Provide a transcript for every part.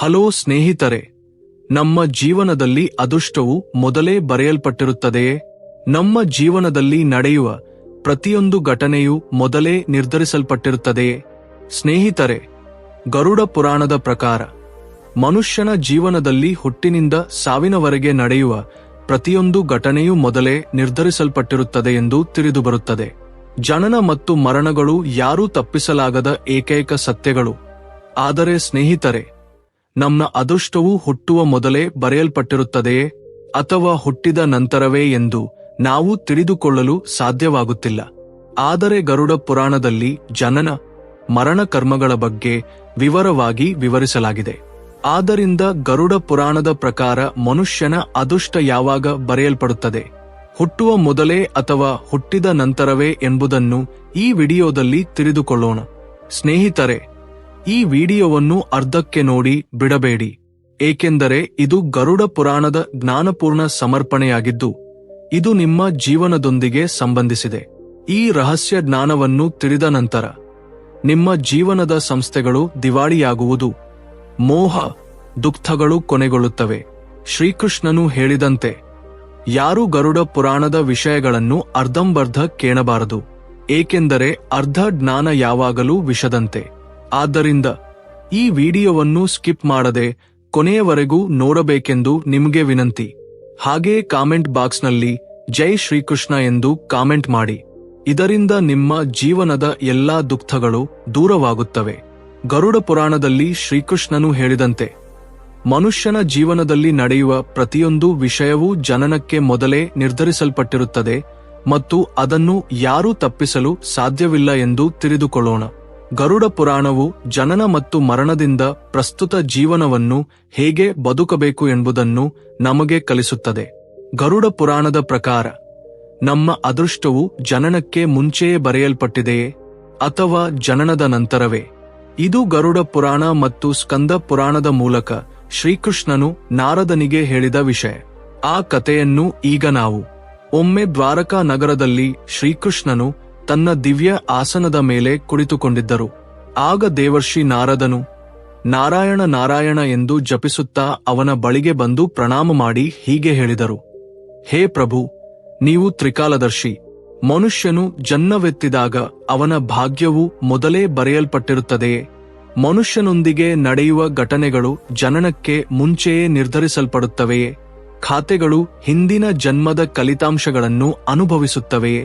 Hello ಸ್ನೇಹಿತರೆ, ನಮ್ಮ ಜೀವನದಲ್ಲಿ ಅದೃಷ್ಟವು ಮೊದಲೇ ಬರೆಯಲ್ಪಟ್ಟಿರುತ್ತದೆಯೇ ನಮ್ಮ ಜೀವನದಲ್ಲಿ ನಡೆಯುವ ಪ್ರತಿಯೊಂದು ಘಟನೆಯು ಮೊದಲೇ ನಿರ್ಧರಿಸಲ್ಪಟ್ಟಿರುತ್ತದೆಯೇ ಸ್ನೇಹಿತರೆ, ಗರುಡ ಪುರಾಣದ ಪ್ರಕಾರ, ಮನುಷ್ಯನ ಜೀವನದಲ್ಲಿ ಹುಟ್ಟಿನಿಂದ ಸಾವಿನವರೆಗೆ ನಡೆಯುವ ಪ್ರತಿಯೊಂದು ಘಟನೆಯೂ ಮೊದಲೇ ನಿರ್ಧರಿಸಲ್ಪಟ್ಟಿರುತ್ತದೆ ಎಂದು ತಿಳಿದುಬರುತ್ತದೆ. ಜನನ ಮತ್ತು ಮರಣಗಳು ಯಾರೂ ತಪ್ಪಿಸಲಾಗದ ಏಕೈಕ ಸತ್ಯಗಳು. ಆದರೆ ಸ್ನೇಹಿತರೆ ನಮ್ಮ ಅದೃಷ್ಟವು ಹುಟ್ಟುವ ಮೊದಲೇ ಬರೆಯಲ್ಪಟ್ಟಿರುತ್ತದೆಯೇ ಅಥವಾ ಹುಟ್ಟಿದ ನಂತರವೇ ಎಂದು ನಾವು ತಿಳಿದುಕೊಳ್ಳಲು ಸಾಧ್ಯವಾಗುತ್ತಿಲ್ಲ. ಆದರೆ ಗರುಡ ಪುರಾಣದಲ್ಲಿ ಜನನ, ಮರಣ ಕರ್ಮಗಳ ಬಗ್ಗೆ ವಿವರವಾಗಿ ವಿವರಿಸಲಾಗಿದೆ. ಆದ್ದರಿಂದ ಗರುಡ ಪುರಾಣದ ಪ್ರಕಾರ ಮನುಷ್ಯನ ಅದೃಷ್ಟ ಯಾವಾಗ ಬರೆಯಲ್ಪಡುತ್ತದೆ, ಹುಟ್ಟುವ ಮೊದಲೇ ಅಥವಾ ಹುಟ್ಟಿದ ನಂತರವೇ ಎಂಬುದನ್ನು ಈ ವಿಡಿಯೋದಲ್ಲಿ ತಿಳಿದುಕೊಳ್ಳೋಣ. ಸ್ನೇಹಿತರೆ ಈ ವಿಡಿಯೋವನ್ನು ಅರ್ಧಕ್ಕೆ ನೋಡಿ ಬಿಡಬೇಡಿ. ಏಕೆಂದರೆ ಇದು ಗರುಡ ಪುರಾಣದ ಜ್ಞಾನಪೂರ್ಣ ಸಮರ್ಪಣೆಯಾಗಿದ್ದು, ಇದು ನಿಮ್ಮ ಜೀವನದೊಂದಿಗೆ ಸಂಬಂಧಿಸಿದೆ. ಈ ರಹಸ್ಯ ಜ್ಞಾನವನ್ನು ತಿಳಿದ ನಂತರ, ನಿಮ್ಮ ಜೀವನದ ಸಂಸ್ಥೆಗಳು ದಿವಾಳಿಯಾಗುವುದು, ಮೋಹ, ದುಃಖಗಳು ಕೊನೆಗೊಳ್ಳುತ್ತವೆ. ಶ್ರೀಕೃಷ್ಣನು ಹೇಳಿದಂತೆ, ಯಾರು ಗರುಡ ಪುರಾಣದ ವಿಷಯಗಳನ್ನು ಅರ್ಧಂಬರ್ಧ ಕೇಳಬಾರದು. ಏಕೆಂದರೆ ಅರ್ಧ ಜ್ಞಾನ ಯಾವಾಗಲೂ ವಿಷದಂತೆ. ಆದ್ದರಿಂದ ಈ ವಿಡಿಯೋವನ್ನು ಸ್ಕಿಪ್ ಮಾಡದೆ ಕೊನೆಯವರೆಗೂ ನೋಡಬೇಕೆಂದು ನಿಮಗೆ ವಿನಂತಿ. ಹಾಗೆಯೇ ಕಾಮೆಂಟ್ ಬಾಕ್ಸ್ನಲ್ಲಿ ಜೈ ಶ್ರೀಕೃಷ್ಣ ಎಂದು ಕಾಮೆಂಟ್ ಮಾಡಿ. ಇದರಿಂದ ನಿಮ್ಮ ಜೀವನದ ಎಲ್ಲಾ ದುಃಖಗಳು ದೂರವಾಗುತ್ತವೆ. ಗರುಡ ಪುರಾಣದಲ್ಲಿ ಶ್ರೀಕೃಷ್ಣನು ಹೇಳಿದಂತೆ, ಮನುಷ್ಯನ ಜೀವನದಲ್ಲಿ ನಡೆಯುವ ಪ್ರತಿಯೊಂದು ವಿಷಯವೂ ಜನನಕ್ಕೆ ಮೊದಲೇ ನಿರ್ಧರಿಸಲ್ಪಟ್ಟಿರುತ್ತದೆ ಮತ್ತು ಅದನ್ನು ಯಾರೂ ತಪ್ಪಿಸಲು ಸಾಧ್ಯವಿಲ್ಲ ಎಂದು ತಿಳಿದುಕೊಳ್ಳೋಣ. ಗರುಡ ಪುರಾಣವು ಜನನ ಮತ್ತು ಮರಣದಿಂದ ಪ್ರಸ್ತುತ ಜೀವನವನ್ನು ಹೇಗೆ ಬದುಕಬೇಕು ಎಂಬುದನ್ನು ನಮಗೆ ಕಲಿಸುತ್ತದೆ. ಗರುಡ ಪುರಾಣದ ಪ್ರಕಾರ, ನಮ್ಮ ಅದೃಷ್ಟವು ಜನನಕ್ಕೆ ಮುಂಚೆಯೇ ಬರೆಯಲ್ಪಟ್ಟಿದೆಯೇ ಅಥವಾ ಜನನದ ನಂತರವೇ? ಇದು ಗರುಡ ಪುರಾಣ ಮತ್ತು ಸ್ಕಂದ ಪುರಾಣದ ಮೂಲಕ ಶ್ರೀಕೃಷ್ಣನು ನಾರದನಿಗೆ ಹೇಳಿದ ವಿಷಯ. ಆ ಕಥೆಯನ್ನು ಈಗ ನಾವು, ಒಮ್ಮೆ ದ್ವಾರಕಾ ನಗರದಲ್ಲಿ ಶ್ರೀಕೃಷ್ಣನು ತನ್ನ ದಿವ್ಯ ಆಸನದ ಮೇಲೆ ಕುಳಿತುಕೊಂಡಿದ್ದರು. ಆಗ ದೇವರ್ಷಿ ನಾರದನು, ನಾರಾಯಣ ನಾರಾಯಣ ಎಂದು ಜಪಿಸುತ್ತಾ ಅವನ ಬಳಿಗೆ ಬಂದು ಪ್ರಣಾಮ ಮಾಡಿ ಹೀಗೆ ಹೇಳಿದರು, ಹೇ ಪ್ರಭು, ನೀವು ತ್ರಿಕಾಲದರ್ಶಿ. ಮನುಷ್ಯನು ಜನ್ನವೆತ್ತಿದಾಗ ಅವನ ಭಾಗ್ಯವು ಮೊದಲೇ ಬರೆಯಲ್ಪಟ್ಟಿರುತ್ತದೆಯೇ ಮನುಷ್ಯನೊಂದಿಗೆ ನಡೆಯುವ ಘಟನೆಗಳು ಜನನಕ್ಕೆ ಮುಂಚೆಯೇ ನಿರ್ಧರಿಸಲ್ಪಡುತ್ತವೆಯೇ. ಖಾತೆಗಳು ಹಿಂದಿನ ಜನ್ಮದ ಕಲಿತಾಂಶಗಳನ್ನು ಅನುಭವಿಸುತ್ತವೆಯೇ.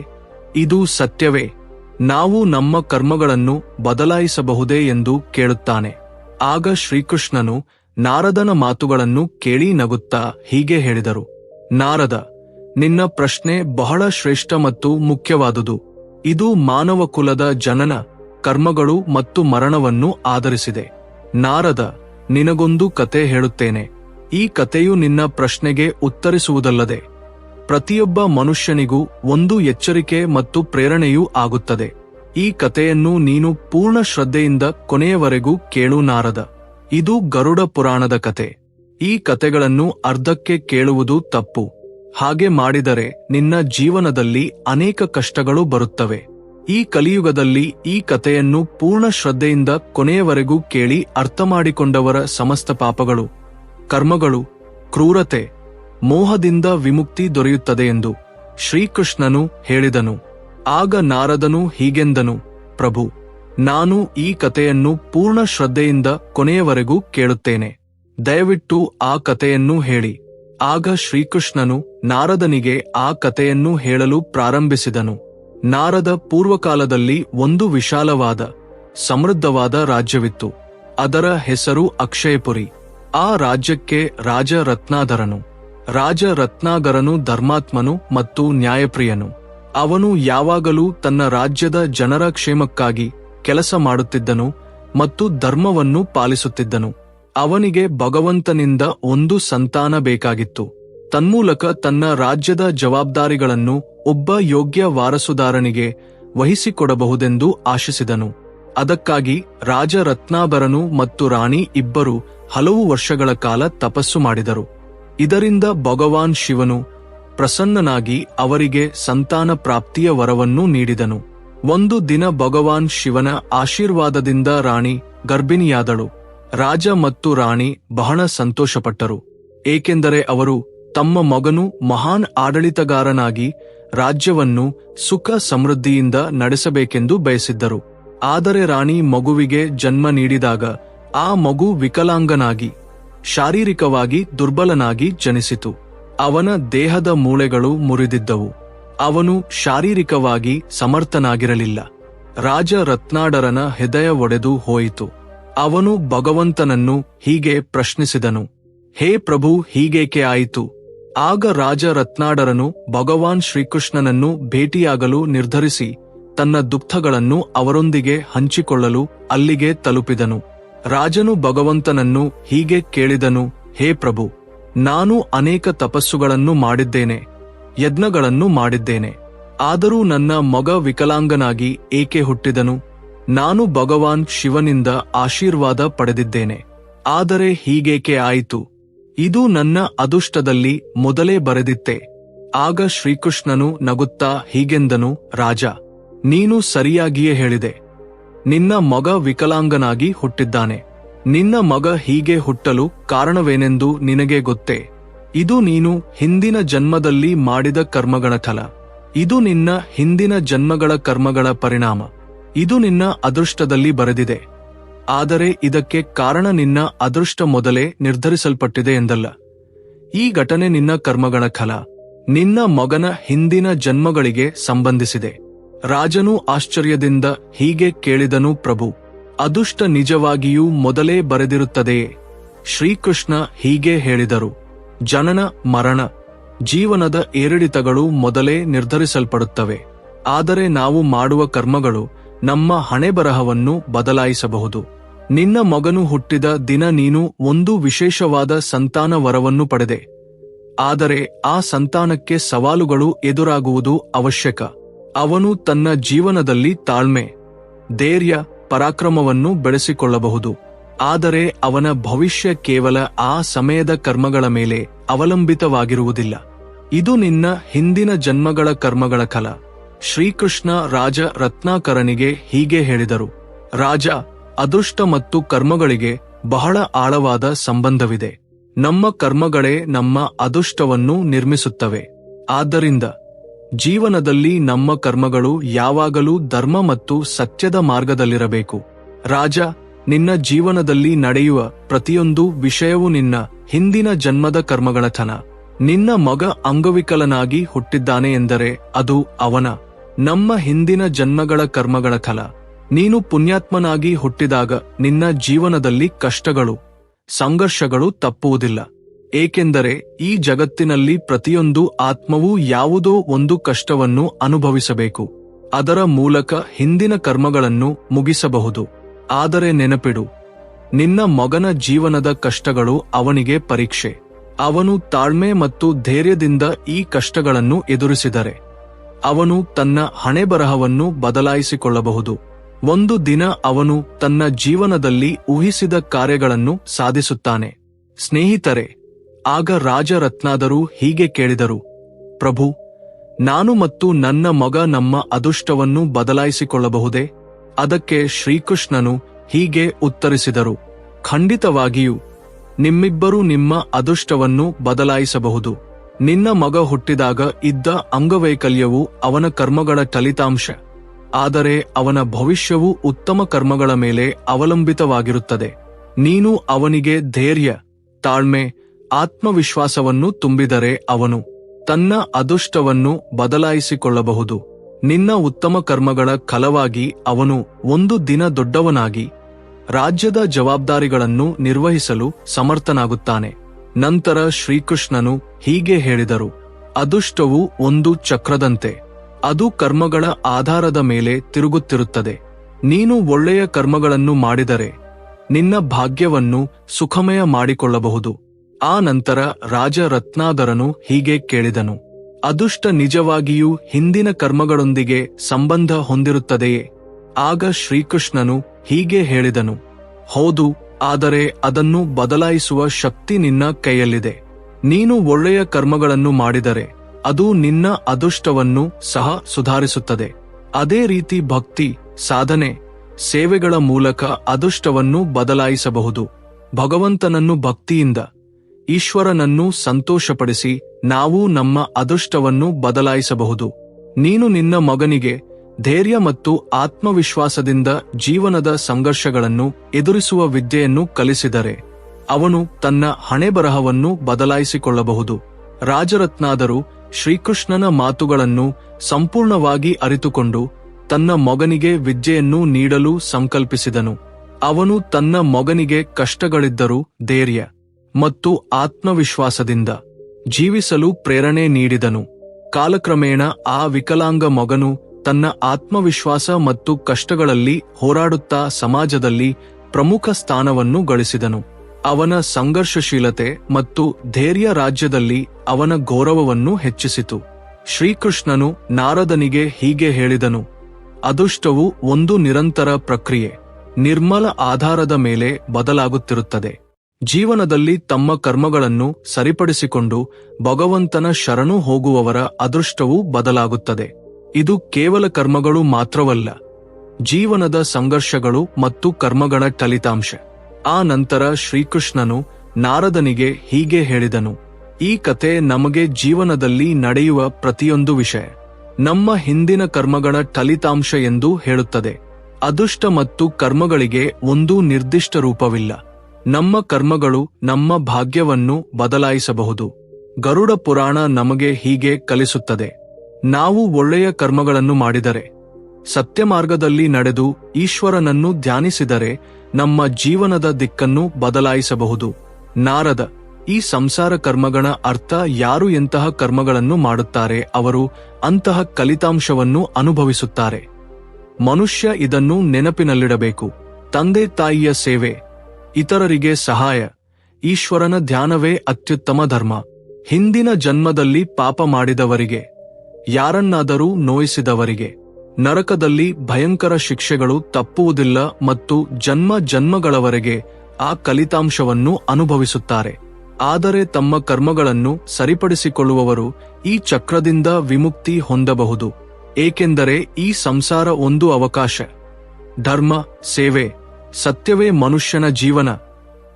ಇದು ಸತ್ಯವೇ. ನಾವು ನಮ್ಮ ಕರ್ಮಗಳನ್ನು ಬದಲಾಯಿಸಬಹುದೇ ಎಂದು ಕೇಳುತ್ತಾನೆ. ಆಗ ಶ್ರೀಕೃಷ್ಣನು ನಾರದನ ಮಾತುಗಳನ್ನು ಕೇಳಿ ನಗುತ್ತಾ ಹೀಗೆ ಹೇಳಿದರು. ನಾರದ, ನಿನ್ನ ಪ್ರಶ್ನೆ ಬಹಳ ಶ್ರೇಷ್ಠ ಮತ್ತು ಮುಖ್ಯವಾದುದು. ಇದು ಮಾನವ ಕುಲದ ಜನನ, ಕರ್ಮಗಳು ಮತ್ತು ಮರಣವನ್ನು ಆಧರಿಸಿದೆ. ನಾರದ, ನಿನಗೊಂದು ಕತೆ ಹೇಳುತ್ತೇನೆ. ಈ ಕಥೆಯು ನಿನ್ನ ಪ್ರಶ್ನೆಗೆ ಉತ್ತರಿಸುವುದಲ್ಲದೆ ಪ್ರತಿಯೊಬ್ಬ ಮನುಷ್ಯನಿಗೂ ಒಂದು ಎಚ್ಚರಿಕೆ ಮತ್ತು ಪ್ರೇರಣೆಯೂ ಆಗುತ್ತದೆ. ಈ ಕಥೆಯನ್ನು ನೀನು ಪೂರ್ಣ ಶ್ರದ್ಧೆಯಿಂದ ಕೊನೆಯವರೆಗೂ ಕೇಳು ನಾರದ. ಇದು ಗರುಡ ಪುರಾಣದ ಕತೆ ಈ ಕತೆಗಳನ್ನು ಅರ್ಧಕ್ಕೆ ಕೇಳುವುದು ತಪ್ಪು. ಹಾಗೆ ಮಾಡಿದರೆ ನಿನ್ನ ಜೀವನದಲ್ಲಿ ಅನೇಕ ಕಷ್ಟಗಳು ಬರುತ್ತವೆ. ಈ ಕಲಿಯುಗದಲ್ಲಿ ಈ ಕಥೆಯನ್ನು ಪೂರ್ಣ ಶ್ರದ್ಧೆಯಿಂದ ಕೊನೆಯವರೆಗೂ ಕೇಳಿ ಅರ್ಥಮಾಡಿಕೊಂಡವರ ಸಮಸ್ತ ಪಾಪಗಳು, ಕರ್ಮಗಳು, ಕ್ರೂರತೆ ಮೋಹದಿಂದ ವಿಮುಕ್ತಿ ದೊರೆಯುತ್ತದೆ ಎಂದು ಶ್ರೀಕೃಷ್ಣನು ಹೇಳಿದನು. ಆಗ ನಾರದನು ಹೀಗೆಂದನು, ಪ್ರಭು, ನಾನು ಈ ಕಥೆಯನ್ನು ಪೂರ್ಣ ಶ್ರದ್ಧೆಯಿಂದ ಕೊನೆಯವರೆಗೂ ಕೇಳುತ್ತೇನೆ. ದಯವಿಟ್ಟು ಆ ಕಥೆಯನ್ನು ಹೇಳಿ. ಆಗ ಶ್ರೀಕೃಷ್ಣನು ನಾರದನಿಗೆ ಆ ಕಥೆಯನ್ನು ಹೇಳಲು ಪ್ರಾರಂಭಿಸಿದನು. ನಾರದ ಪೂರ್ವಕಾಲದಲ್ಲಿ ಒಂದು ವಿಶಾಲವಾದ, ಸಮೃದ್ಧವಾದ ರಾಜ್ಯವಿತ್ತು. ಅದರ ಹೆಸರು ಅಕ್ಷಯಪುರಿ. ಆ ರಾಜ್ಯಕ್ಕೆ ರಾಜ ರತ್ನಾಧರನು ರಾಜ ರತ್ನಾಗರನು ಧರ್ಮಾತ್ಮನು ಮತ್ತು ನ್ಯಾಯಪ್ರಿಯನು. ಅವನು ಯಾವಾಗಲೂ ತನ್ನ ರಾಜ್ಯದ ಜನರ ಕ್ಷೇಮಕ್ಕಾಗಿ ಕೆಲಸ ಮಾಡುತ್ತಿದ್ದನು ಮತ್ತು ಧರ್ಮವನ್ನು ಪಾಲಿಸುತ್ತಿದ್ದನು. ಅವನಿಗೆ ಭಗವಂತನಿಂದ ಒಂದು ಸಂತಾನ ಬೇಕಾಗಿತ್ತು. ತನ್ಮೂಲಕ ತನ್ನ ರಾಜ್ಯದ ಜವಾಬ್ದಾರಿಗಳನ್ನು ಒಬ್ಬ ಯೋಗ್ಯ ವಾರಸುದಾರನಿಗೆ ವಹಿಸಿಕೊಡಬಹುದೆಂದು ಆಶಿಸಿದನು. ಅದಕ್ಕಾಗಿ ರಾಜ ರತ್ನಾಭರನು ಮತ್ತು ರಾಣಿ ಇಬ್ಬರು ಹಲವು ವರ್ಷಗಳ ಕಾಲ ತಪಸ್ಸು ಮಾಡಿದರು. ಇದರಿಂದ ಭಗವಾನ್ ಶಿವನು ಪ್ರಸನ್ನನಾಗಿ ಅವರಿಗೆ ಸಂತಾನ ಪ್ರಾಪ್ತಿಯ ವರವನ್ನು ನೀಡಿದನು. ಒಂದು ದಿನ ಭಗವಾನ್ ಶಿವನ ಆಶೀರ್ವಾದದಿಂದ ರಾಣಿ ಗರ್ಭಿಣಿಯಾದಳು. ರಾಜ ಮತ್ತು ರಾಣಿ ಬಹಳ ಸಂತೋಷಪಟ್ಟರು. ಏಕೆಂದರೆ ಅವರು ತಮ್ಮ ಮಗನು ಮಹಾನ್ ಆಡಳಿತಗಾರನಾಗಿ ರಾಜ್ಯವನ್ನು ಸುಖ ಸಮೃದ್ಧಿಯಿಂದ ನಡೆಸಬೇಕೆಂದು ಬಯಸಿದ್ದರು. ಆದರೆ ರಾಣಿ ಮಗುವಿಗೆ ಜನ್ಮ ನೀಡಿದಾಗ ಆ ಮಗು ವಿಕಲಾಂಗನಾಗಿ ಶಾರೀರಿಕವಾಗಿ ದುರ್ಬಲನಾಗಿ ಜನಿಸಿತು. ಅವನ ದೇಹದ ಮೂಳೆಗಳು ಮುರಿದಿದ್ದವು. ಅವನು ಶಾರೀರಿಕವಾಗಿ ಸಮರ್ಥನಾಗಿರಲಿಲ್ಲ. ರಾಜ ರತ್ನಾಡರನ ಹೃದಯ ಒಡೆದು ಹೋಯಿತು. ಅವನು ಭಗವಂತನನ್ನು ಹೀಗೆ ಪ್ರಶ್ನಿಸಿದನು. ಹೇ ಪ್ರಭು, ಹೀಗೇಕೆ ಆಯಿತು? ಆಗ ರಾಜ ರತ್ನಾಡರನು ಭಗವಾನ್ ಶ್ರೀಕೃಷ್ಣನನ್ನು ಭೇಟಿಯಾಗಲು ನಿರ್ಧರಿಸಿ, ತನ್ನ ದುಃಖಗಳನ್ನು ಅವರೊಂದಿಗೆ ಹಂಚಿಕೊಳ್ಳಲು ಅಲ್ಲಿಗೆ ತಲುಪಿದನು. ರಾಜನು ಭಗವಂತನನ್ನು ಹೀಗೆ ಕೇಳಿದನು, ಹೇ ಪ್ರಭು, ನಾನು ಅನೇಕ ತಪಸ್ಸುಗಳನ್ನು ಮಾಡಿದ್ದೇನೆ, ಯಜ್ಞಗಳನ್ನು ಮಾಡಿದ್ದೇನೆ. ಆದರೂ ನನ್ನ ಮಗ ವಿಕಲಾಂಗನಾಗಿ ಏಕೆ ಹುಟ್ಟಿದನು? ನಾನು ಭಗವಾನ್ ಶಿವನಿಂದ ಆಶೀರ್ವಾದ ಪಡೆದಿದ್ದೇನೆ. ಆದರೆ ಹೀಗೇಕೆ ಆಯಿತು? ಇದು ನನ್ನ ಅದೃಷ್ಟದಲ್ಲಿ ಮೊದಲೇ ಬರೆದಿತ್ತೆ. ಆಗ ಶ್ರೀಕೃಷ್ಣನು ನಗುತ್ತಾ ಹೀಗೆಂದನು, ರಾಜ, ನೀನು ಸರಿಯಾಗಿಯೇ ಹೇಳಿದೆ. ನಿನ್ನ ಮಗ ವಿಕಲಾಂಗನಾಗಿ ಹುಟ್ಟಿದ್ದಾನೆ. ನಿನ್ನ ಮಗ ಹೀಗೆ ಹುಟ್ಟಲು ಕಾರಣವೇನೆಂದು ನಿನಗೆ ಗೊತ್ತೇ. ಇದು ನೀನು ಹಿಂದಿನ ಜನ್ಮದಲ್ಲಿ ಮಾಡಿದ ಕರ್ಮಗಳ ಫಲ ಇದು ನಿನ್ನ ಹಿಂದಿನ ಜನ್ಮಗಳ ಕರ್ಮಗಳ ಪರಿಣಾಮ. ಇದು ನಿನ್ನ ಅದೃಷ್ಟದಲ್ಲಿ ಬರೆದಿದೆ. ಆದರೆ ಇದಕ್ಕೆ ಕಾರಣ ನಿನ್ನ ಅದೃಷ್ಟ ಮೊದಲೇ ನಿರ್ಧರಿಸಲ್ಪಟ್ಟಿದೆ ಎಂದಲ್ಲ. ಈ ಘಟನೆ ನಿನ್ನ ಕರ್ಮಗಳ ಫಲ ನಿನ್ನ ಮಗನ ಹಿಂದಿನ ಜನ್ಮಗಳಿಗೆ ಸಂಬಂಧಿಸಿದೆ. ರಾಜನು ಆಶ್ಚರ್ಯದಿಂದ ಹೀಗೆ ಕೇಳಿದನು, ಪ್ರಭು, ಅದುಷ್ಟ ನಿಜವಾಗಿಯೂ ಮೊದಲೇ ಬರೆದಿರುತ್ತದೆಯೇ ಶ್ರೀಕೃಷ್ಣ ಹೀಗೆ ಹೇಳಿದರು, ಜನನ, ಮರಣ, ಜೀವನದ ಏರಿಳಿತಗಳು ಮೊದಲೇ ನಿರ್ಧರಿಸಲ್ಪಡುತ್ತವೆ. ಆದರೆ ನಾವು ಮಾಡುವ ಕರ್ಮಗಳು ನಮ್ಮ ಹಣೆಬರಹವನ್ನು ಬದಲಾಯಿಸಬಹುದು. ನಿನ್ನ ಮಗನು ಹುಟ್ಟಿದ ದಿನ ನೀನು ಒಂದು ವಿಶೇಷವಾದ ಸಂತಾನ ವರವನ್ನು ಪಡೆದೆ. ಆದರೆ ಆ ಸಂತಾನಕ್ಕೆ ಸವಾಲುಗಳು ಎದುರಾಗುವುದು ಅವಶ್ಯಕ. ಅವನು ತನ್ನ ಜೀವನದಲ್ಲಿ ತಾಳ್ಮೆ, ಧೈರ್ಯ, ಪರಾಕ್ರಮವನ್ನು ಬೆಳೆಸಿಕೊಳ್ಳಬಹುದು. ಆದರೆ ಅವನ ಭವಿಷ್ಯ ಕೇವಲ ಆ ಸಮಯದ ಕರ್ಮಗಳ ಮೇಲೆ ಅವಲಂಬಿತವಾಗಿರುವುದಿಲ್ಲ. ಇದು ನಿನ್ನ ಹಿಂದಿನ ಜನ್ಮಗಳ ಕರ್ಮಗಳ ಕಲ. ಶ್ರೀಕೃಷ್ಣ ರಾಜ ರತ್ನಾಕರನಿಗೆ ಹೀಗೆ ಹೇಳಿದರು, ರಾಜ, ಅದೃಷ್ಟ ಮತ್ತು ಕರ್ಮಗಳಿಗೆ ಬಹಳ ಆಳವಾದ ಸಂಬಂಧವಿದೆ. ನಮ್ಮ ಕರ್ಮಗಳೇ ನಮ್ಮ ಅದೃಷ್ಟವನ್ನು ನಿರ್ಮಿಸುತ್ತವೆ. ಆದ್ದರಿಂದ ಜೀವನದಲ್ಲಿ ನಮ್ಮ ಕರ್ಮಗಳು ಯಾವಾಗಲೂ ಧರ್ಮ ಮತ್ತು ಸತ್ಯದ ಮಾರ್ಗದಲ್ಲಿರಬೇಕು. ರಾಜ, ನಿನ್ನ ಜೀವನದಲ್ಲಿ ನಡೆಯುವ ಪ್ರತಿಯೊಂದು ವಿಷಯವು ನಿನ್ನ ಹಿಂದಿನ ಜನ್ಮದ ಕರ್ಮಗಳ ಥನ ನಿನ್ನ ಮಗ ಅಂಗವಿಕಲನಾಗಿ ಹುಟ್ಟಿದ್ದಾನೆ ಎಂದರೆ ಅದು ಅವನ, ನಮ್ಮ ಹಿಂದಿನ ಜನ್ಮಗಳ ಕರ್ಮಗಳ ಫಲ ನೀನು ಪುಣ್ಯಾತ್ಮನಾಗಿ ಹುಟ್ಟಿದಾಗ ನಿನ್ನ ಜೀವನದಲ್ಲಿ ಕಷ್ಟಗಳು, ಸಂಘರ್ಷಗಳು ತಪ್ಪುವುದಿಲ್ಲ. ಏಕೆಂದರೆ ಈ ಜಗತ್ತಿನಲ್ಲಿ ಪ್ರತಿಯೊಂದು ಆತ್ಮವೂ ಯಾವುದೋ ಒಂದು ಕಷ್ಟವನ್ನು ಅನುಭವಿಸಬೇಕು. ಅದರ ಮೂಲಕ ಹಿಂದಿನ ಕರ್ಮಗಳನ್ನು ಮುಗಿಸಬಹುದು. ಆದರೆ ನೆನಪಿಡು, ನಿನ್ನ ಮಗನ ಜೀವನದ ಕಷ್ಟಗಳು ಅವನಿಗೆ ಪರೀಕ್ಷೆ. ಅವನು ತಾಳ್ಮೆ ಮತ್ತು ಧೈರ್ಯದಿಂದ ಈ ಕಷ್ಟಗಳನ್ನು ಎದುರಿಸಿದರೆ, ಅವನು ತನ್ನ ಹಣೆಬರಹವನ್ನು ಬದಲಾಯಿಸಿಕೊಳ್ಳಬಹುದು. ಒಂದು ದಿನ ಅವನು ತನ್ನ ಜೀವನದಲ್ಲಿ ಊಹಿಸಿದ ಕಾರ್ಯಗಳನ್ನು ಸಾಧಿಸುತ್ತಾನೆ. ಸ್ನೇಹಿತರೆ ಆಗ ರಾಜರತ್ನಾದರು ಹೀಗೆ ಕೇಳಿದರು, ಪ್ರಭು, ನಾನು ಮತ್ತು ನನ್ನ ಮಗ ನಮ್ಮ ಅದೃಷ್ಟವನ್ನು ಬದಲಾಯಿಸಿಕೊಳ್ಳಬಹುದೇ? ಅದಕ್ಕೆ ಶ್ರೀಕೃಷ್ಣನು ಹೀಗೆ ಉತ್ತರಿಸಿದರು, ಖಂಡಿತವಾಗಿಯೂ, ನಿಮ್ಮಿಬ್ಬರೂ ನಿಮ್ಮ ಅದೃಷ್ಟವನ್ನು ಬದಲಾಯಿಸಬಹುದು. ನಿನ್ನ ಮಗ ಹುಟ್ಟಿದಾಗ ಇದ್ದ ಅಂಗವೈಕಲ್ಯವು ಅವನ ಕರ್ಮಗಳ ಫಲಿತಾಂಶ. ಆದರೆ ಅವನ ಭವಿಷ್ಯವು ಉತ್ತಮ ಕರ್ಮಗಳ ಮೇಲೆ ಅವಲಂಬಿತವಾಗಿರುತ್ತದೆ. ನೀನು ಅವನಿಗೆ ಧೈರ್ಯ, ತಾಳ್ಮೆ ಆತ್ಮವಿಶ್ವಾಸವನ್ನು ತುಂಬಿದರೆ ಅವನು ತನ್ನ ಅದೃಷ್ಟವನ್ನು ಬದಲಾಯಿಸಿಕೊಳ್ಳಬಹುದು. ನಿನ್ನ ಉತ್ತಮ ಕರ್ಮಗಳ ಕಲವಾಗಿ ಅವನು ಒಂದು ದಿನ ದೊಡ್ಡವನಾಗಿ ರಾಜ್ಯದ ಜವಾಬ್ದಾರಿಗಳನ್ನು ನಿರ್ವಹಿಸಲು ಸಮರ್ಥನಾಗುತ್ತಾನೆ. ನಂತರ ಶ್ರೀಕೃಷ್ಣನು ಹೀಗೆ ಹೇಳಿದರು, ಅದೃಷ್ಟವು ಒಂದು ಚಕ್ರದಂತೆ, ಅದು ಕರ್ಮಗಳ ಆಧಾರದ ಮೇಲೆ ತಿರುಗುತ್ತಿರುತ್ತದೆ. ನೀನು ಒಳ್ಳೆಯ ಕರ್ಮಗಳನ್ನು ಮಾಡಿದರೆ ನಿನ್ನ ಭಾಗ್ಯವನ್ನು ಸುಖಮಯ ಮಾಡಿಕೊಳ್ಳಬಹುದು. ಆ ನಂತರ ರಾಜ ರತ್ನಾದರನು ಹೀಗೆ ಕೇಳಿದನು, ಅದುಷ್ಟ ನಿಜವಾಗಿಯೂ ಹಿಂದಿನ ಕರ್ಮಗಳೊಂದಿಗೆ ಸಂಬಂಧ ಹೊಂದಿರುತ್ತದೆಯೇ? ಆಗ ಶ್ರೀಕೃಷ್ಣನು ಹೀಗೆ ಹೇಳಿದನು, ಹೌದು, ಆದರೆ ಅದನ್ನು ಬದಲಾಯಿಸುವ ಶಕ್ತಿ ನಿನ್ನ ಕೈಯಲ್ಲಿದೆ. ನೀನು ಒಳ್ಳೆಯ ಕರ್ಮಗಳನ್ನು ಮಾಡಿದರೆ ಅದು ನಿನ್ನ ಅದೃಷ್ಟವನ್ನು ಸಹ ಸುಧಾರಿಸುತ್ತದೆ. ಅದೇ ರೀತಿ ಭಕ್ತಿ, ಸಾಧನೆ, ಸೇವೆಗಳ ಮೂಲಕ ಅದೃಷ್ಟವನ್ನು ಬದಲಾಯಿಸಬಹುದು. ಭಗವಂತನನ್ನು ಭಕ್ತಿಯಿಂದ ಈಶ್ವರನನ್ನು ಸಂತೋಷಪಡಿಸಿ ನಾವು ನಮ್ಮ ಅದೃಷ್ಟವನ್ನು ಬದಲಾಯಿಸಬಹುದು. ನೀನು ನಿನ್ನ ಮಗನಿಗೆ ಧೈರ್ಯ ಮತ್ತು ಆತ್ಮವಿಶ್ವಾಸದಿಂದ ಜೀವನದ ಸಂಘರ್ಷಗಳನ್ನು ಎದುರಿಸುವ ವಿದ್ಯೆಯನ್ನು ಕಲಿಸಿದರೆ ಅವನು ತನ್ನ ಹಣೆಬರಹವನ್ನು ಬದಲಾಯಿಸಿಕೊಳ್ಳಬಹುದು. ರಾಜರತ್ನಾದರೂ ಶ್ರೀಕೃಷ್ಣನ ಮಾತುಗಳನ್ನು ಸಂಪೂರ್ಣವಾಗಿ ಅರಿತುಕೊಂಡು ತನ್ನ ಮಗನಿಗೆ ವಿದ್ಯೆಯನ್ನು ನೀಡಲು ಸಂಕಲ್ಪಿಸಿದನು. ಅವನು ತನ್ನ ಮಗನಿಗೆ ಕಷ್ಟಗಳಿದ್ದರೂ ಧೈರ್ಯ ಮತ್ತು ಆತ್ಮವಿಶ್ವಾಸದಿಂದ ಜೀವಿಸಲು ಪ್ರೇರಣೆ ನೀಡಿದನು. ಕಾಲಕ್ರಮೇಣ ಆ ವಿಕಲಾಂಗ ಮಗನು ತನ್ನ ಆತ್ಮವಿಶ್ವಾಸ ಮತ್ತು ಕಷ್ಟಗಳಲ್ಲಿ ಹೋರಾಡುತ್ತಾ ಸಮಾಜದಲ್ಲಿ ಪ್ರಮುಖ ಸ್ಥಾನವನ್ನು ಗಳಿಸಿದನು. ಅವನ ಸಂಘರ್ಷಶೀಲತೆ ಮತ್ತು ಧೈರ್ಯ ರಾಜ್ಯದಲ್ಲಿ ಅವನ ಗೌರವವನ್ನು ಹೆಚ್ಚಿಸಿತು. ಶ್ರೀಕೃಷ್ಣನು ನಾರದನಿಗೆ ಹೀಗೆ ಹೇಳಿದನು, ಅದೃಷ್ಟವು ಒಂದು ನಿರಂತರ ಪ್ರಕ್ರಿಯೆ. ನಿರ್ಮಲ ಆಧಾರದ ಮೇಲೆ ಬದಲಾಗುತ್ತಿರುತ್ತದೆ. ಜೀವನದಲ್ಲಿ ತಮ್ಮ ಕರ್ಮಗಳನ್ನು ಸರಿಪಡಿಸಿಕೊಂಡು ಭಗವಂತನ ಶರಣು ಹೋಗುವವರ ಅದೃಷ್ಟವೂ ಬದಲಾಗುತ್ತದೆ. ಇದು ಕೇವಲ ಕರ್ಮಗಳು ಮಾತ್ರವಲ್ಲ, ಜೀವನದ ಸಂಘರ್ಷಗಳು ಮತ್ತು ಕರ್ಮಗಳ ಫಲಿತಾಂಶ. ಆ ನಂತರ ಶ್ರೀಕೃಷ್ಣನು ನಾರದನಿಗೆ ಹೀಗೆ ಹೇಳಿದನು, ಈ ಕತೆ ನಮಗೆ ಜೀವನದಲ್ಲಿ ನಡೆಯುವ ಪ್ರತಿಯೊಂದು ವಿಷಯ, ನಮ್ಮ ಹಿಂದಿನ ಕರ್ಮಗಳ ಫಲಿತಾಂಶ ಎಂದು ಹೇಳುತ್ತದೆ. ಅದೃಷ್ಟ ಮತ್ತು ಕರ್ಮಗಳಿಗೆ ಒಂದು ನಿರ್ದಿಷ್ಟ ರೂಪವಿಲ್ಲ. ನಮ್ಮ ಕರ್ಮಗಳು ನಮ್ಮ ಭಾಗ್ಯವನ್ನು ಬದಲಾಯಿಸಬಹುದು. ಗರುಡ ಪುರಾಣ ನಮಗೆ ಹೀಗೆ ಕಲಿಸುತ್ತದೆ. ನಾವು ಒಳ್ಳೆಯ ಕರ್ಮಗಳನ್ನು ಮಾಡಿದರೆ, ಸತ್ಯಮಾರ್ಗದಲ್ಲಿ ನಡೆದು ಈಶ್ವರನನ್ನು ಧ್ಯಾನಿಸಿದರೆ ನಮ್ಮ ಜೀವನದ ದಿಕ್ಕನ್ನು ಬದಲಾಯಿಸಬಹುದು. ನಾರದ, ಈ ಸಂಸಾರ ಕರ್ಮಗಳ ಅರ್ಥ ಯಾರು ಎಂತಹ ಕರ್ಮಗಳನ್ನು ಮಾಡುತ್ತಾರೆ ಅವರು ಅಂತಹ ಕಲಿತಾಂಶವನ್ನು ಅನುಭವಿಸುತ್ತಾರೆ. ಮನುಷ್ಯ ಇದನ್ನು ನೆನಪಿನಲ್ಲಿಡಬೇಕು. ತಂದೆ ತಾಯಿಯ ಸೇವೆ ಇತರರಿಗೆ ಸಹಾಯ. ಈಶ್ವರನ ಧ್ಯಾನವೇ ಅತ್ಯುತ್ತಮ ಧರ್ಮ. ಹಿಂದಿನ ಜನ್ಮದಲ್ಲಿ ಪಾಪ ಮಾಡಿದವರಿಗೆ, ಯಾರನ್ನಾದರೂ ನೋಯಿಸಿದವರಿಗೆ, ನರಕದಲ್ಲಿ ಭಯಂಕರ ಶಿಕ್ಷೆಗಳು ತಪ್ಪುವುದಿಲ್ಲ ಮತ್ತು ಜನ್ಮ ಜನ್ಮಗಳವರೆಗೆ ಆ ಕಲಿತಾಂಶವನ್ನು ಅನುಭವಿಸುತ್ತಾರೆ. ಆದರೆ ತಮ್ಮ ಕರ್ಮಗಳನ್ನು ಸರಿಪಡಿಸಿಕೊಳ್ಳುವವರು ಈ ಚಕ್ರದಿಂದ ವಿಮುಕ್ತಿ ಹೊಂದಬಹುದು. ಏಕೆಂದರೆ ಈ ಸಂಸಾರ ಒಂದು ಅವಕಾಶ. ಧರ್ಮ, ಸೇವೆ ಸತ್ಯವೇ ಮನುಷ್ಯನ ಜೀವನ.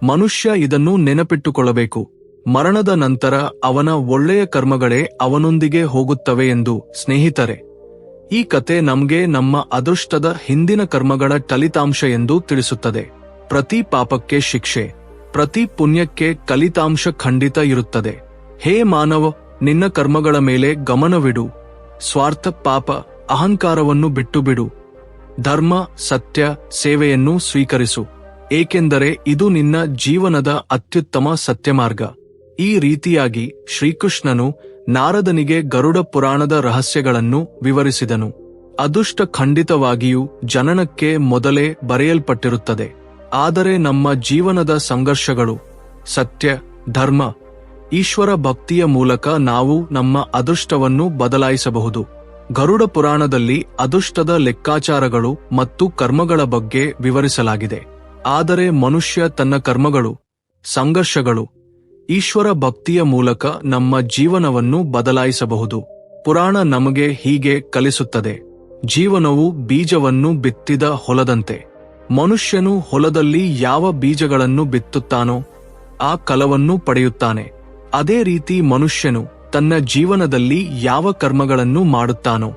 ಮನುಷ್ಯ ಇದನ್ನು ನೆನಪಿಟ್ಟುಕೊಳ್ಳಬೇಕು. ಮರಣದ ನಂತರ ಅವನ ಒಳ್ಳೆಯ ಕರ್ಮಗಳೇ ಅವನೊಂದಿಗೆ ಹೋಗುತ್ತವೆ ಎಂದು ಸ್ನೇಹಿತರೆ. ಈ ಕತೆ ನಮ್ಗೆ ನಮ್ಮ ಅದೃಷ್ಟದ ಹಿಂದಿನ ಕರ್ಮಗಳ ಫಲಿತಾಂಶ ಎಂದು ತಿಳಿಸುತ್ತದೆ. ಪ್ರತಿ ಪಾಪಕ್ಕೆ ಶಿಕ್ಷೆ, ಪ್ರತಿ ಪುಣ್ಯಕ್ಕೆ ಕಲಿತಾಂಶ ಖಂಡಿತ ಇರುತ್ತದೆ. ಹೇ ಮಾನವ, ನಿನ್ನ ಕರ್ಮಗಳ ಮೇಲೆ ಗಮನವಿಡು. ಸ್ವಾರ್ಥ ಪಾಪ, ಅಹಂಕಾರವನ್ನು ಬಿಟ್ಟು ಬಿಡು ಧರ್ಮ, ಸತ್ಯ, ಸೇವೆಯನ್ನು ಸ್ವೀಕರಿಸು. ಏಕೆಂದರೆ ಇದು ನಿನ್ನ ಜೀವನದ ಅತ್ಯುತ್ತಮ ಸತ್ಯಮಾರ್ಗ. ಈ ರೀತಿಯಾಗಿ ಶ್ರೀಕೃಷ್ಣನು ನಾರದನಿಗೆ ಗರುಡ ಪುರಾಣದ ರಹಸ್ಯಗಳನ್ನು ವಿವರಿಸಿದನು. ಅದುಷ್ಟ ಖಂಡಿತವಾಗಿಯೂ ಜನನಕ್ಕೆ ಮೊದಲೇ ಬರೆಯಲ್ಪಟ್ಟಿರುತ್ತದೆ. ಆದರೆ ನಮ್ಮ ಜೀವನದ ಸಂಘರ್ಷಗಳು, ಸತ್ಯ, ಧರ್ಮ, ಈಶ್ವರ ಭಕ್ತಿಯ ಮೂಲಕ ನಾವು ನಮ್ಮ ಅದೃಷ್ಟವನ್ನು ಬದಲಾಯಿಸಬಹುದು. ಗರುಡ ಪುರಾಣದಲ್ಲಿ ಅದೃಷ್ಟದ ಲೆಕ್ಕಾಚಾರಗಳು ಮತ್ತು ಕರ್ಮಗಳ ಬಗ್ಗೆ ವಿವರಿಸಲಾಗಿದೆ. ಆದರೆ ಮನುಷ್ಯ ತನ್ನ ಕರ್ಮಗಳು, ಸಂಘರ್ಷಗಳು, ಈಶ್ವರ ಭಕ್ತಿಯ ಮೂಲಕ ನಮ್ಮ ಜೀವನವನ್ನು ಬದಲಾಯಿಸಬಹುದು. ಪುರಾಣ ನಮಗೆ ಹೀಗೆ ಕಲಿಸುತ್ತದೆ. ಜೀವನವು ಬೀಜವನ್ನು ಬಿತ್ತಿದ ಹೊಲದಂತೆ. ಮನುಷ್ಯನು ಹೊಲದಲ್ಲಿ ಯಾವ ಬೀಜಗಳನ್ನು ಬಿತ್ತುತ್ತಾನೋ ಆ ಕಲವನ್ನು ಪಡೆಯುತ್ತಾನೆ. ಅದೇ ರೀತಿ ಮನುಷ್ಯನು ತನ್ನ ಜೀವನದಲ್ಲಿ ಯಾವ ಕರ್ಮಗಳನ್ನು ಮಾಡುತ್ತಾನೋ,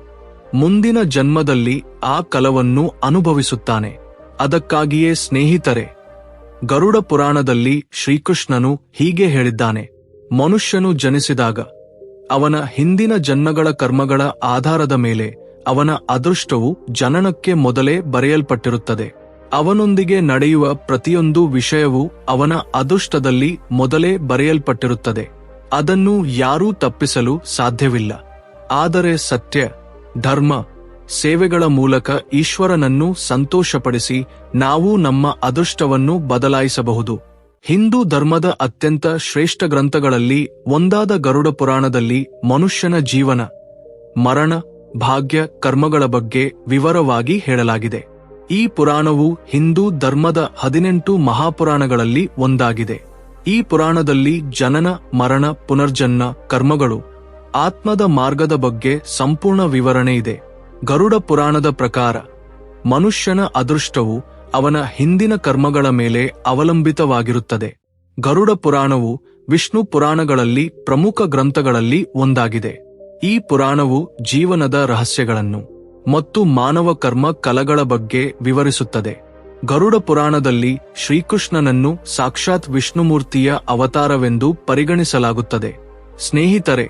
ಮುಂದಿನ ಜನ್ಮದಲ್ಲಿ ಆ ಕಲವನ್ನು ಅನುಭವಿಸುತ್ತಾನೆ. ಅದಕ್ಕಾಗಿಯೇ ಸ್ನೇಹಿತರೆ, ಗರುಡ ಪುರಾಣದಲ್ಲಿ ಶ್ರೀಕೃಷ್ಣನು ಹೀಗೆ ಹೇಳಿದ್ದಾನೆ, ಮನುಷ್ಯನು ಜನಿಸಿದಾಗ, ಅವನ ಹಿಂದಿನ ಜನ್ಮಗಳ ಕರ್ಮಗಳ ಆಧಾರದ ಮೇಲೆ ಅವನ ಅದೃಷ್ಟವು ಜನನಕ್ಕೆ ಮೊದಲೇ ಬರೆಯಲ್ಪಟ್ಟಿರುತ್ತದೆ. ಅವನೊಂದಿಗೆ ನಡೆಯುವ ಪ್ರತಿಯೊಂದು ವಿಷಯವೂ ಅವನ ಅದೃಷ್ಟದಲ್ಲಿ ಮೊದಲೇ ಬರೆಯಲ್ಪಟ್ಟಿರುತ್ತದೆ. ಅದನ್ನು ಯಾರೂ ತಪ್ಪಿಸಲು ಸಾಧ್ಯವಿಲ್ಲ. ಆದರೆ ಸತ್ಯ, ಧರ್ಮ, ಸೇವೆಗಳ ಮೂಲಕ ಈಶ್ವರನನ್ನು ಸಂತೋಷಪಡಿಸಿ ನಾವು ನಮ್ಮ ಅದೃಷ್ಟವನ್ನು ಬದಲಾಯಿಸಬಹುದು. ಹಿಂದೂ ಧರ್ಮದ ಅತ್ಯಂತ ಶ್ರೇಷ್ಠ ಗ್ರಂಥಗಳಲ್ಲಿ ಒಂದಾದ ಗರುಡ ಪುರಾಣದಲ್ಲಿ ಮನುಷ್ಯನ ಜೀವನ, ಮರಣ, ಭಾಗ್ಯ, ಕರ್ಮಗಳ ಬಗ್ಗೆ ವಿವರವಾಗಿ ಹೇಳಲಾಗಿದೆ. ಈ ಪುರಾಣವು ಹಿಂದೂ ಧರ್ಮದ ಹದಿನೆಂಟು ಮಹಾಪುರಾಣಗಳಲ್ಲಿ ಒಂದಾಗಿದೆ. ಈ ಪುರಾಣದಲ್ಲಿ ಜನನ, ಮರಣ, ಪುನರ್ಜನ್ಮ, ಕರ್ಮಗಳು, ಆತ್ಮದ ಮಾರ್ಗದ ಬಗ್ಗೆ ಸಂಪೂರ್ಣ ವಿವರಣೆ ಇದೆ. ಗರುಡ ಪುರಾಣದ ಪ್ರಕಾರ, ಮನುಷ್ಯನ ಅದೃಷ್ಟವು ಅವನ ಹಿಂದಿನ ಕರ್ಮಗಳ ಮೇಲೆ ಅವಲಂಬಿತವಾಗಿರುತ್ತದೆ. ಗರುಡ ಪುರಾಣವು ವಿಷ್ಣು ಪುರಾಣಗಳಲ್ಲಿ ಪ್ರಮುಖ ಗ್ರಂಥಗಳಲ್ಲಿ ಒಂದಾಗಿದೆ. ಈ ಪುರಾಣವು ಜೀವನದ ರಹಸ್ಯಗಳನ್ನು ಮತ್ತು ಮಾನವ ಕರ್ಮ ಕಲಗಳ ಬಗ್ಗೆ ವಿವರಿಸುತ್ತದೆ. ಗರುಡ ಪುರಾಣದಲ್ಲಿ ಶ್ರೀಕೃಷ್ಣನನ್ನು ಸಾಕ್ಷಾತ್ ವಿಷ್ಣುಮೂರ್ತಿಯ ಅವತಾರವೆಂದು ಪರಿಗಣಿಸಲಾಗುತ್ತದೆ. ಸ್ನೇಹಿತರೆ,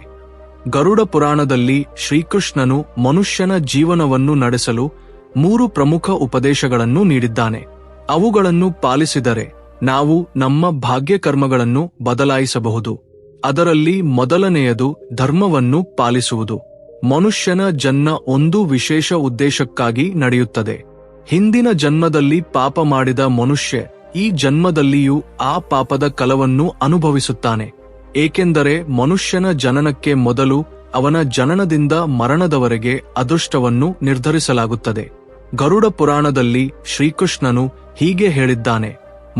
ಗರುಡ ಪುರಾಣದಲ್ಲಿ ಶ್ರೀಕೃಷ್ಣನು ಮನುಷ್ಯನ ಜೀವನವನ್ನು ನಡೆಸಲು ಮೂರು ಪ್ರಮುಖ ಉಪದೇಶಗಳನ್ನು ನೀಡಿದ್ದಾನೆ. ಅವುಗಳನ್ನು ಪಾಲಿಸಿದರೆ ನಾವು ನಮ್ಮ ಭಾಗ್ಯಕರ್ಮಗಳನ್ನು ಬದಲಾಯಿಸಬಹುದು. ಅದರಲ್ಲಿ ಮೊದಲನೆಯದು ಧರ್ಮವನ್ನು ಪಾಲಿಸುವುದು. ಮನುಷ್ಯನ ಜನ್ಮ ಒಂದು ವಿಶೇಷ ಉದ್ದೇಶಕ್ಕಾಗಿ ನಡೆಯುತ್ತದೆ. ಹಿಂದಿನ ಜನ್ಮದಲ್ಲಿ ಪಾಪ ಮಾಡಿದ ಮನುಷ್ಯ ಈ ಜನ್ಮದಲ್ಲಿಯೂ ಆ ಪಾಪದ ಕಲವನ್ನು ಅನುಭವಿಸುತ್ತಾನೆ. ಏಕೆಂದರೆ ಮನುಷ್ಯನ ಜನನಕ್ಕೆ ಮೊದಲು ಅವನ ಜನನದಿಂದ ಮರಣದವರೆಗೆ ಅದೃಷ್ಟವನ್ನು ನಿರ್ಧರಿಸಲಾಗುತ್ತದೆ. ಗರುಡ ಪುರಾಣದಲ್ಲಿ ಶ್ರೀಕೃಷ್ಣನು ಹೀಗೆ ಹೇಳಿದ್ದಾನೆ,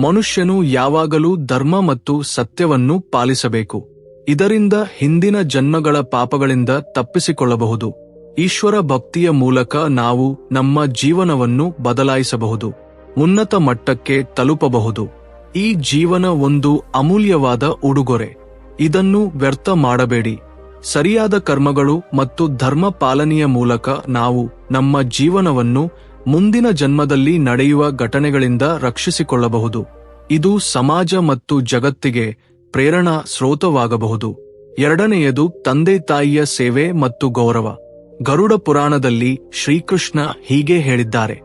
ಮನುಷ್ಯನು ಯಾವಾಗಲೂ ಧರ್ಮ ಮತ್ತು ಸತ್ಯವನ್ನು ಪಾಲಿಸಬೇಕು. ಇದರಿಂದ ಹಿಂದಿನ ಜನ್ಮಗಳ ಪಾಪಗಳಿಂದ ತಪ್ಪಿಸಿಕೊಳ್ಳಬಹುದು. ಈಶ್ವರ ಭಕ್ತಿಯ ಮೂಲಕ ನಾವು ನಮ್ಮ ಜೀವನವನ್ನು ಬದಲಾಯಿಸಬಹುದು, ಉನ್ನತ ಮಟ್ಟಕ್ಕೆ ತಲುಪಬಹುದು. ಈ ಜೀವನ ಒಂದು ಅಮೂಲ್ಯವಾದ ಉಡುಗೊರೆ. ಇದನ್ನು ವ್ಯರ್ಥ ಮಾಡಬೇಡಿ. ಸರಿಯಾದ ಕರ್ಮಗಳು ಮತ್ತು ಧರ್ಮ ಪಾಲನೆಯ ಮೂಲಕ ನಾವು ನಮ್ಮ ಜೀವನವನ್ನು ಮುಂದಿನ ಜನ್ಮದಲ್ಲಿ ನಡೆಯುವ ಘಟನೆಗಳಿಂದ ರಕ್ಷಿಸಿಕೊಳ್ಳಬಹುದು. ಇದು ಸಮಾಜ ಮತ್ತು ಜಗತ್ತಿಗೆ ಪ್ರೇರಣಾ ಸ್ರೋತವಾಗಬಹುದು. ಎರಡನೆಯದು ತಂದೆ ತಾಯಿಯ ಸೇವೆ ಮತ್ತು ಗೌರವ. ಗರುಡ ಪುರಾಣದಲ್ಲಿ ಶ್ರೀಕೃಷ್ಣ ಹೀಗೆ ಹೇಳಿದ್ದಾರೆ.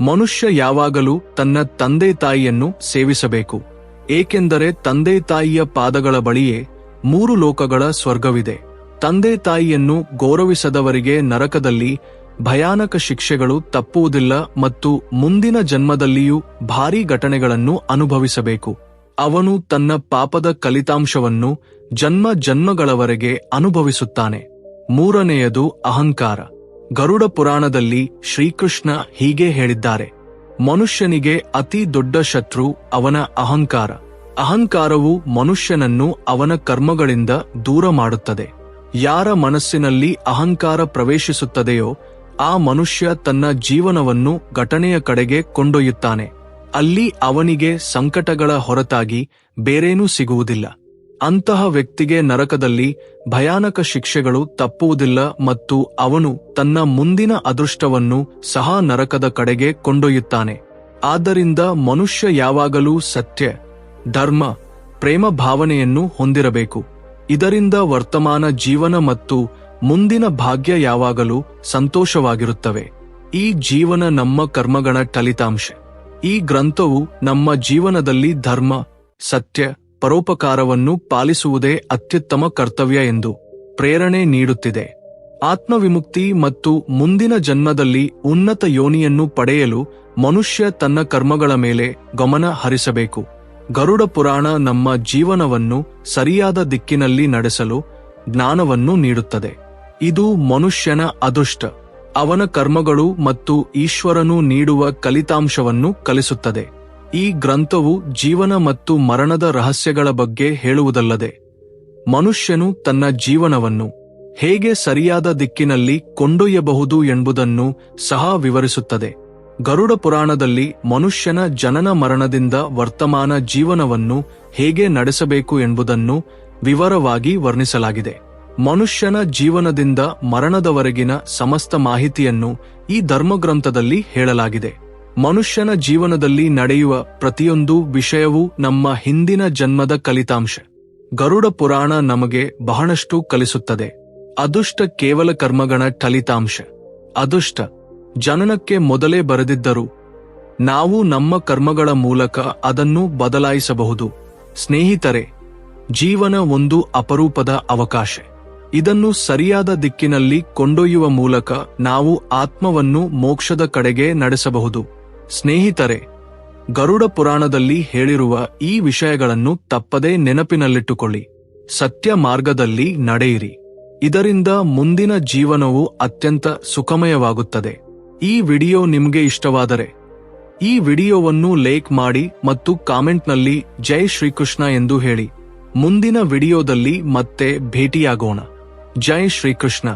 ಮನುಷ್ಯ ಯಾವಾಗಲೂ ತನ್ನ ತಂದೆ ತಾಯಿಯನ್ನು ಸೇವಿಸಬೇಕು. ಏಕೆಂದರೆ ತಂದೆ ತಾಯಿಯ ಪಾದಗಳ ಬಳಿಯೇ ಮೂರು ಲೋಕಗಳ ಸ್ವರ್ಗವಿದೆ. ತಂದೆ ತಾಯಿಯನ್ನು ಗೌರವಿಸದವರಿಗೆ ನರಕದಲ್ಲಿ ಭಯಾನಕ ಶಿಕ್ಷೆಗಳು ತಪ್ಪುವುದಿಲ್ಲ ಮತ್ತು ಮುಂದಿನ ಜನ್ಮದಲ್ಲಿಯೂ ಭಾರೀ ಘಟನೆಗಳನ್ನು ಅನುಭವಿಸಬೇಕು. ಅವನು ತನ್ನ ಪಾಪದ ಕಲಿತಾಂಶವನ್ನು ಜನ್ಮ ಜನ್ಮಗಳವರೆಗೆ ಅನುಭವಿಸುತ್ತಾನೆ. ಮೂರನೆಯದು ಅಹಂಕಾರ. ಗರುಡ ಪುರಾಣದಲ್ಲಿ ಶ್ರೀಕೃಷ್ಣ ಹೀಗೆ ಹೇಳಿದ್ದಾರೆ, ಮನುಷ್ಯನಿಗೆ ಅತಿ ದೊಡ್ಡ ಶತ್ರು ಅವನ ಅಹಂಕಾರ. ಅಹಂಕಾರವು ಮನುಷ್ಯನನ್ನು ಅವನ ಕರ್ಮಗಳಿಂದ ದೂರ ಮಾಡುತ್ತದೆ. ಯಾರ ಮನಸ್ಸಿನಲ್ಲಿ ಅಹಂಕಾರ ಪ್ರವೇಶಿಸುತ್ತದೆಯೋ, ಆ ಮನುಷ್ಯ ತನ್ನ ಜೀವನವನ್ನು ಘಟನೆಯ ಕಡೆಗೆ ಕೊಂಡೊಯ್ಯುತ್ತಾನೆ. ಅಲ್ಲಿ ಅವನಿಗೆ ಸಂಕಟಗಳ ಹೊರತಾಗಿ ಬೇರೇನೂ ಸಿಗುವುದಿಲ್ಲ. ಅಂತಹ ವ್ಯಕ್ತಿಗೆ ನರಕದಲ್ಲಿ ಭಯಾನಕ ಶಿಕ್ಷೆಗಳು ತಪ್ಪುವುದಿಲ್ಲ ಮತ್ತು ಅವನು ತನ್ನ ಮುಂದಿನ ಅದೃಷ್ಟವನ್ನು ಸಹ ನರಕದ ಕಡೆಗೆ ಕೊಂಡೊಯ್ಯುತ್ತಾನೆ. ಆದ್ದರಿಂದ ಮನುಷ್ಯ ಯಾವಾಗಲೂ ಸತ್ಯ, ಧರ್ಮ, ಪ್ರೇಮ ಭಾವನೆಯನ್ನು ಹೊಂದಿರಬೇಕು. ಇದರಿಂದ ವರ್ತಮಾನ ಜೀವನ ಮತ್ತು ಮುಂದಿನ ಭಾಗ್ಯ ಯಾವಾಗಲೂ ಸಂತೋಷವಾಗಿರುತ್ತವೆ. ಈ ಜೀವನ ನಮ್ಮ ಕರ್ಮಗಳ ಫಲಿತಾಂಶ ಈ ಗ್ರಂಥವು ನಮ್ಮ ಜೀವನದಲ್ಲಿ ಧರ್ಮ, ಸತ್ಯ ಪರೋಪಕಾರವನ್ನು ಪಾಲಿಸುವುದೇ ಅತ್ಯುತ್ತಮ ಕರ್ತವ್ಯ ಎಂದು ಪ್ರೇರಣೆ ನೀಡುತ್ತಿದೆ. ಆತ್ಮವಿಮುಕ್ತಿ ಮತ್ತು ಮುಂದಿನ ಜನ್ಮದಲ್ಲಿ ಉನ್ನತ ಯೋನಿಯನ್ನು ಪಡೆಯಲು ಮನುಷ್ಯ ತನ್ನ ಕರ್ಮಗಳ ಮೇಲೆ ಗಮನ ಹರಿಸಬೇಕು. ಗರುಡ ಪುರಾಣ ನಮ್ಮ ಜೀವನವನ್ನು ಸರಿಯಾದ ದಿಕ್ಕಿನಲ್ಲಿ ನಡೆಸಲು ಜ್ಞಾನವನ್ನು ನೀಡುತ್ತದೆ. ಇದು ಮನುಷ್ಯನ ಅದೃಷ್ಟ. ಅವನ ಕರ್ಮಗಳು ಮತ್ತು ಈಶ್ವರನು ನೀಡುವ ಕಲಿತಾಂಶವನ್ನು ಕಲಿಸುತ್ತದೆ. ಈ ಗ್ರಂಥವು ಜೀವನ ಮತ್ತು ಮರಣದ ರಹಸ್ಯಗಳ ಬಗ್ಗೆ ಹೇಳುವುದಲ್ಲದೆ, ಮನುಷ್ಯನು ತನ್ನ ಜೀವನವನ್ನು ಹೇಗೆ ಸರಿಯಾದ ದಿಕ್ಕಿನಲ್ಲಿ ಕೊಂಡೊಯ್ಯಬಹುದು ಎಂಬುದನ್ನು ಸಹ ವಿವರಿಸುತ್ತದೆ. ಗರುಡ ಪುರಾಣದಲ್ಲಿ ಮನುಷ್ಯನ ಜನನ ಮರಣದಿಂದ ವರ್ತಮಾನ ಜೀವನವನ್ನು ಹೇಗೆ ನಡೆಸಬೇಕು ಎಂಬುದನ್ನು ವಿವರವಾಗಿ ವರ್ಣಿಸಲಾಗಿದೆ. ಮನುಷ್ಯನ ಜೀವನದಿಂದ ಮರಣದವರೆಗಿನ ಸಮಸ್ತ ಮಾಹಿತಿಯನ್ನು ಈ ಧರ್ಮಗ್ರಂಥದಲ್ಲಿ ಹೇಳಲಾಗಿದೆ. ಮನುಷ್ಯನ ಜೀವನದಲ್ಲಿ ನಡೆಯುವ ಪ್ರತಿಯೊಂದು ವಿಷಯವೂ ನಮ್ಮ ಹಿಂದಿನ ಜನ್ಮದ ಕಲಿತಾಂಶ. ಗರುಡ ಪುರಾಣ ನಮಗೆ ಬಹಳಷ್ಟು ಕಲಿಸುತ್ತದೆ. ಅದುಷ್ಟ ಕೇವಲ ಕರ್ಮಗಣ ಕಲಿತಾಂಶ. ಅದುಷ್ಟ, ಜನನಕ್ಕೆ ಮೊದಲೇ ಬರೆದಿದ್ದರು ನಾವು ನಮ್ಮ ಕರ್ಮಗಳ ಮೂಲಕ ಅದನ್ನು ಬದಲಾಯಿಸಬಹುದು. ಸ್ನೇಹಿತರೆ, ಜೀವನ ಒಂದು ಅಪರೂಪದ ಅವಕಾಶ. ಇದನ್ನು ಸರಿಯಾದ ದಿಕ್ಕಿನಲ್ಲಿ ಕೊಂಡೊಯ್ಯುವ ಮೂಲಕ ನಾವು ಆತ್ಮವನ್ನು ಮೋಕ್ಷದ ಕಡೆಗೆ ನಡೆಸಬಹುದು. ಸ್ನೇಹಿತರೆ, ಗರುಡ ಪುರಾಣದಲ್ಲಿ ಹೇಳಿರುವ ಈ ವಿಷಯಗಳನ್ನು ತಪ್ಪದೇ ನೆನಪಿನಲ್ಲಿಟ್ಟುಕೊಳ್ಳಿ. ಸತ್ಯ ಮಾರ್ಗದಲ್ಲಿ ನಡೆಯಿರಿ. ಇದರಿಂದ ಮುಂದಿನ ಜೀವನವು ಅತ್ಯಂತ ಸುಖಮಯವಾಗುತ್ತದೆ. ಈ ವಿಡಿಯೋ ನಿಮಗೆ ಇಷ್ಟವಾದರೆ, ಈ ವಿಡಿಯೋವನ್ನು ಲೈಕ್ ಮಾಡಿ ಮತ್ತು ಕಾಮೆಂಟ್ನಲ್ಲಿ ಜೈ ಶ್ರೀಕೃಷ್ಣ ಎಂದು ಹೇಳಿ. ಮುಂದಿನ ವಿಡಿಯೋದಲ್ಲಿ ಮತ್ತೆ ಭೇಟಿಯಾಗೋಣ. ಜೈ ಶ್ರೀಕೃಷ್ಣ.